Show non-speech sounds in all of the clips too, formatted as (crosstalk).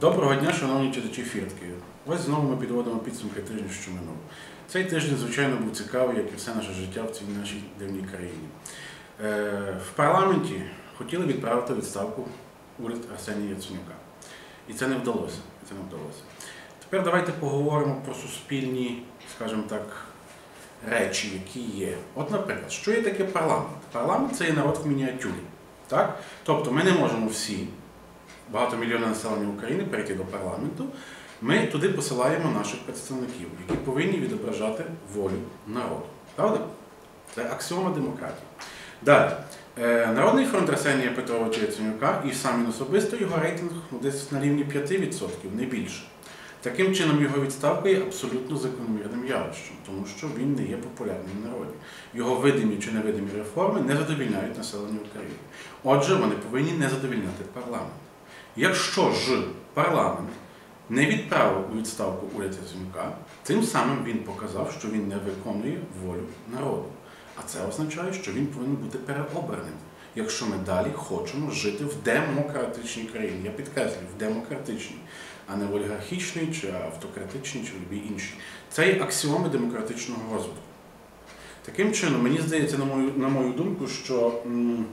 Доброго дня, шановні читачі фіртки. Ось знову ми підводимо підсумки тижня, що минув. Цей тиждень, звичайно, був цікавий, як і все наше життя в цій нашій дивній країні. Е, в парламенті хотіли відправити відставку уряд Арсенія Яценюка. І це не вдалося. Це не вдалося. Тепер давайте поговоримо про суспільні, скажімо так, речі, які є. От, наприклад, що є таке парламент? Парламент це є народ в мініатюрі. Так? Тобто ми не можемо всі, багатомільйонне населення України, перейти до парламенту. Ми туди посилаємо наших представників, які повинні відображати волю народу. Правда? Це аксіома демократії. Далі. Е, Народний фронт Арсенія Петровича Яценюка і сам він особисто його рейтинг ну, десь на рівні 5%, не більше. Таким чином, його відставка є абсолютно закономірним явищем, тому що він не є популярним в народі. Його видимі чи невидимі реформи не задовільняють населення України. Отже, вони повинні не задовільняти парламент. Якщо ж парламент не відправив у відставку уряд Яценюка, тим самим він показав, що він не виконує волю народу. А це означає, що він повинен бути переобраним, якщо ми далі хочемо жити в демократичній країні. Я підкреслюю, в демократичній, а не в олігархічній, чи автократичній, чи в любій іншій. Це є аксіоми демократичного розвитку. Таким чином, мені здається, на мою, на мою думку, що м,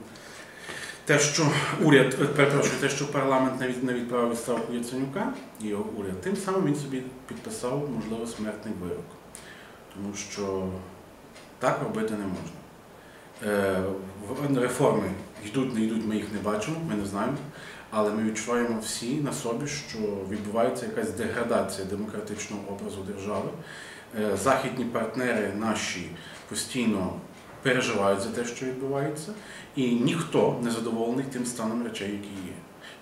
те, що уряд, е, перепрошую, те, що парламент не відправив відставку Яценюка і його уряд, тим самим він собі підписав, можливо, смертний вирок. Тому що так робити не можна. Е, Реформи йдуть, не йдуть, ми їх не бачимо, ми не знаємо. Але ми відчуваємо всі на собі, що відбувається якась деградація демократичного образу держави. Е, Західні партнери наші постійно переживають за те, що відбувається, і ніхто не задоволений тим станом речей, які є.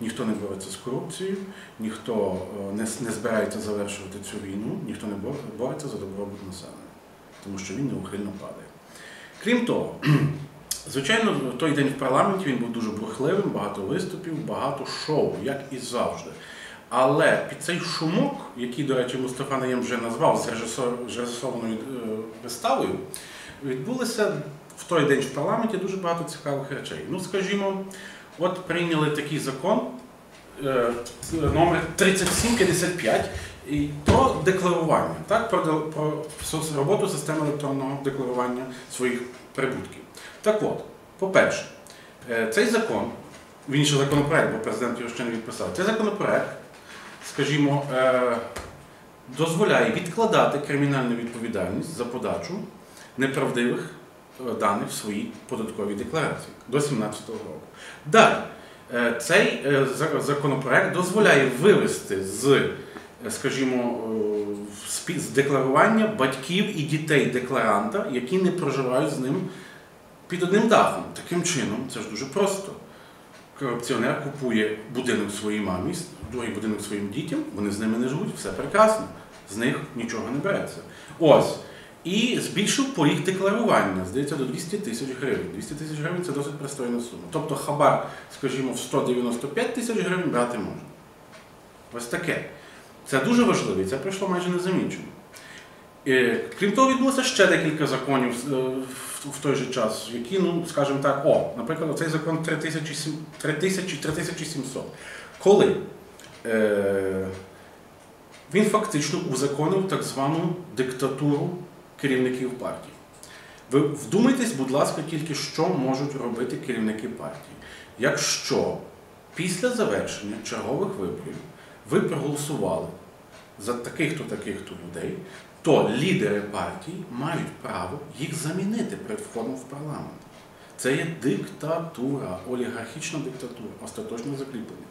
Ніхто не бореться з корупцією, ніхто е, не, не збирається завершувати цю війну, ніхто не бореться за добробут населення, тому що він неухильно падає. Крім того, (clears throat) звичайно, той день в парламенті він був дуже бурхливим, багато виступів, багато шоу, як і завжди. Але під цей шумок, який, до речі, Мустафа Наєм вже назвав з режисованою е, виставою, відбулося в той день в парламенті дуже багато цікавих речей. Ну, скажімо, от прийняли такий закон е, номер 3755 і про декларування, так, про, про роботу системи електронного декларування своїх прибутків. Так от, по-перше, е, цей закон, він ще законопроект, бо президент його ще не відписав. Цей законопроект, скажімо, е, дозволяє відкладати кримінальну відповідальність за подачу неправдивих е, даних в своїй податковій декларації до 2017 року. Далі, е, цей е, законопроект дозволяє вивести з, скажімо, з декларування батьків і дітей декларанта, які не проживають з ним під одним дахом. Таким чином, це ж дуже просто. Корупціонер купує будинок своїй мамі, другий будинок своїм дітям, вони з ними не живуть, все прекрасно, з них нічого не береться. Ось. І збільшив поріг декларування, здається, до 200 тисяч гривень. 200 тисяч гривень це досить пристойна сума. Тобто хабар, скажімо, в 195 тисяч гривень брати можна. Ось таке. Це дуже важливо, і це пройшло майже незамічено. Е, Крім того, відбулося ще декілька законів е, в- той же час, які, ну, скажімо так, о, наприклад, цей закон 3007 3000 3700. Коли е, він фактично узаконив так звану диктатуру керівників партії. Ви вдумайтесь, будь ласка, тільки що можуть робити керівники партії. Якщо після завершення чергових виборів ви проголосували за таких-то таких-то людей, то лідери партії мають право їх замінити перед входом в парламент. Це є диктатура, олігархічна диктатура, остаточно закріплення.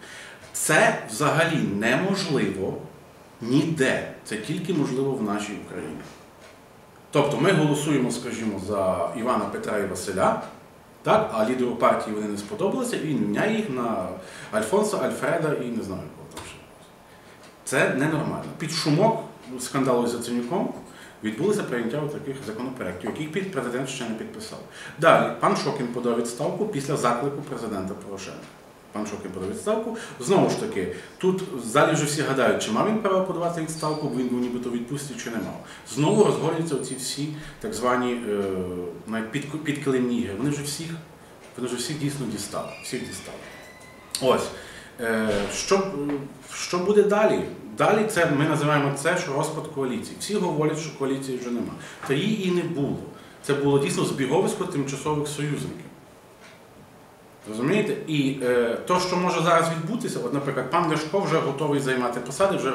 Це взагалі неможливо ніде. Це тільки можливо в нашій Україні. Тобто ми голосуємо, скажімо, за Івана Петра і Василя, так, а лідеру партії вони не сподобалися, і він міняє їх на Альфонса, Альфреда і не знаю кого там ще. Це ненормально. Під шумок скандалу з Яценюком відбулося прийняття таких законопроєктів, під- президент ще не підписав. Далі пан Шокін подав відставку після заклику президента Порошенка. Пан Шокін подав відставку. Знову ж таки, тут залі вже всі гадають, чи мав він право подавати відставку, бо він був нібито відпустці, чи не мав. Знову розгорюються оці всі так звані е, під, підкилимні ігри. Вони вже всіх, вони вже всіх дійсно дістали. Всіх дістали. Ось. Е, Що, що буде далі? Далі це ми називаємо це, що розпад коаліції. Всі говорять, що коаліції вже нема. Та її і не було. Це було дійсно збіговисько тимчасових союзників. Розумієте? І е, то, що може зараз відбутися, от, наприклад, пан Ляшко вже готовий займати посади, вже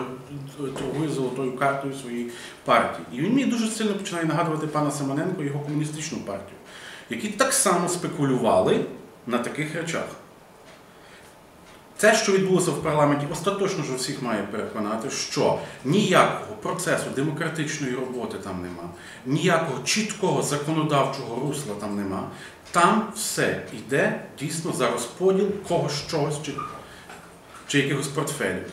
торгує золотою картою своєї партії. І він мені дуже сильно починає нагадувати пана Семененко його комуністичну партію, які так само спекулювали на таких речах. Це, що відбулося в парламенті, остаточно ж всіх має переконати, що ніякого процесу демократичної роботи там нема, ніякого чіткого законодавчого русла там нема. Там все йде дійсно за розподіл когось чогось чи, чи якихось портфелів.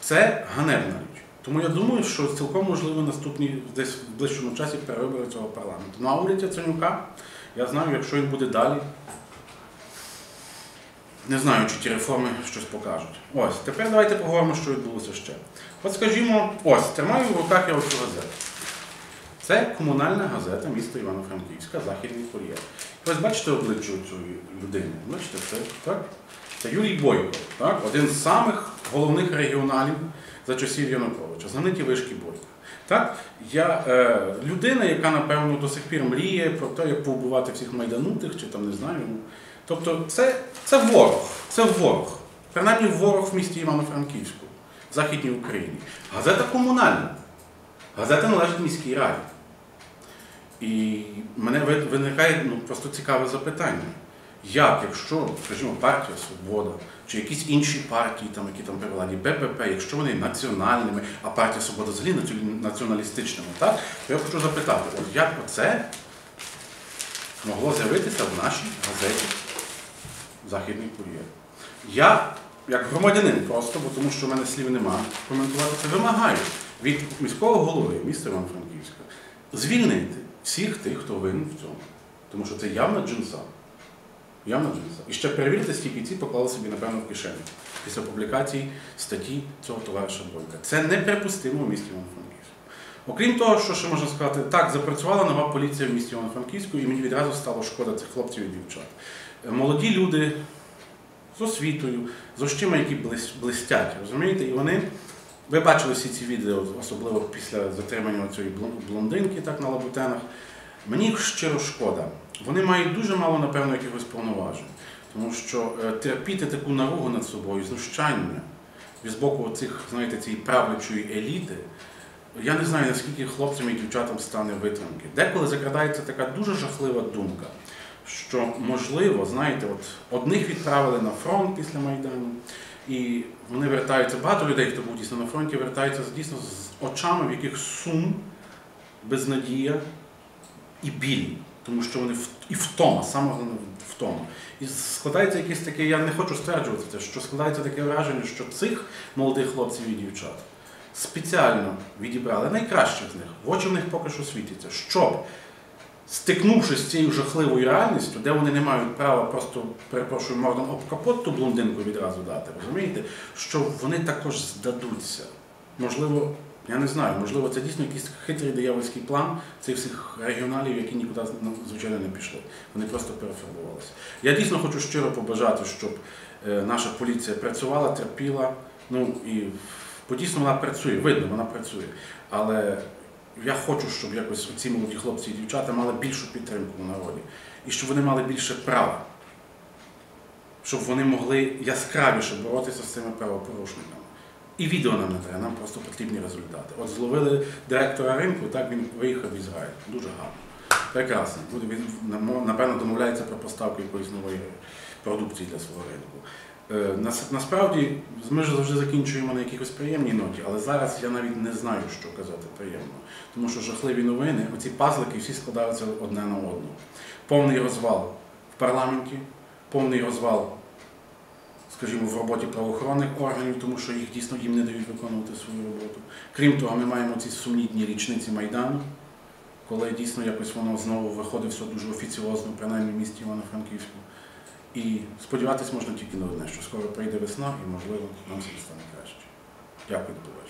Це ганебна річ. Тому я думаю, що цілком можливо наступні десь в ближчому часі перевибори цього парламенту. Ну а уряд Яценюка, я знаю, якщо він буде далі. Не знаю, чи ті реформи щось покажуть. Ось, тепер давайте поговоримо, що відбулося ще. От скажімо, ось, тримаю в руках я оцю газету. Це комунальна газета міста Івано-Франківська, Західний кур'єр. Ось бачите обличчя цієї людини. Бачите, це так? Це Юрій Бойко, так? один з самих головних регіоналів за часів Януковича, знамениті вишки Бойко. Так? Я, е, людина, яка, напевно, до сих пір мріє про те, як повбивати всіх майданутих, чи там не знаю. Тобто це, це ворог, це ворог. Принаймні ворог в місті Івано-Франківську, в Західній Україні. Газета комунальна. Газета належить міській раді. І мене виникає ну, просто цікаве запитання. Як, якщо, скажімо, партія Свобода чи якісь інші партії, там, які там при владі, БПП, якщо вони національними, а партія Свобода взагалі націоналістичними, так? то я хочу запитати, от як оце могло з'явитися в нашій газеті Західний кур'єр? Я, як громадянин просто, бо тому що в мене слів немає, коментувати це вимагаю від міського голови міста Івано-Франківська звільнити всіх тих, хто винен в цьому. Тому що це явна джинса. Явна джинса. І ще перевірте, скільки ці поклали собі, напевно, в кишені після публікації статті цього товариша Бойка. Це неприпустимо в місті Івано-Франківську. Окрім того, що ще можна сказати, так, запрацювала нова поліція в місті Івано-Франківську, і мені відразу стало шкода цих хлопців і дівчат. Молоді люди з освітою, з очима, які блис- блистять, розумієте? І вони, ви бачили всі ці відео, особливо після затримання цієї блондинки так, на лабутенах. Мені їх щиро шкода. Вони мають дуже мало, напевно, якихось повноважень. Тому що е, терпіти таку наругу над собою, знущання з боку цих, знаєте, цієї правлячої еліти, я не знаю, наскільки хлопцям і дівчатам стане витримки. Деколи закрадається така дуже жахлива думка, що можливо, знаєте, от одних відправили на фронт після Майдану, і вони вертаються, багато людей, хто був дійсно на фронті, вертаються дійсно з очами, в яких сум, безнадія і біль. Тому що вони в- і втома, саме втома. І складається якесь таке, я не хочу стверджувати це, що складається таке враження, що цих молодих хлопців і дівчат спеціально відібрали найкращих з них, в очі в них поки що світиться, щоб, стикнувшись з цією жахливою реальністю, де вони не мають права просто, перепрошую, мордом об капот ту блондинку відразу дати, розумієте, що вони також здадуться. Можливо, я не знаю, можливо, це дійсно якийсь хитрий диявольський план цих всіх регіоналів, які нікуди, ну, звичайно, не пішли. Вони просто перефарбувалися. Я дійсно хочу щиро побажати, щоб е, наша поліція працювала, терпіла. Ну і бо дійсно вона працює, видно, вона працює. Але я хочу, щоб якось ці молоді хлопці і дівчата мали більшу підтримку в народі. І щоб вони мали більше права. Щоб вони могли яскравіше боротися з цими правопорушниками. І відео нам не треба, нам просто потрібні результати. От зловили директора ринку, так він виїхав в Ізраїль. Дуже гарно. Прекрасно. Він напевно домовляється про поставку якоїсь нової продукції для свого ринку. Е, нас- Насправді ми ж завжди закінчуємо на якихось приємній ноті, але зараз я навіть не знаю, що казати приємно. Тому що жахливі новини, оці пазлики всі складаються одне на одну. Повний розвал в парламенті, повний розвал скажімо, в роботі правоохоронних органів, тому що їх дійсно їм не дають виконувати свою роботу. Крім того, ми маємо ці сумні дні річниці Майдану, коли дійсно якось воно знову виходить все дуже офіціозно, принаймні в місті Івано-Франківську. І сподіватися можна тільки на одне, що скоро прийде весна і, можливо, нам все стане краще. Дякую, до побачення.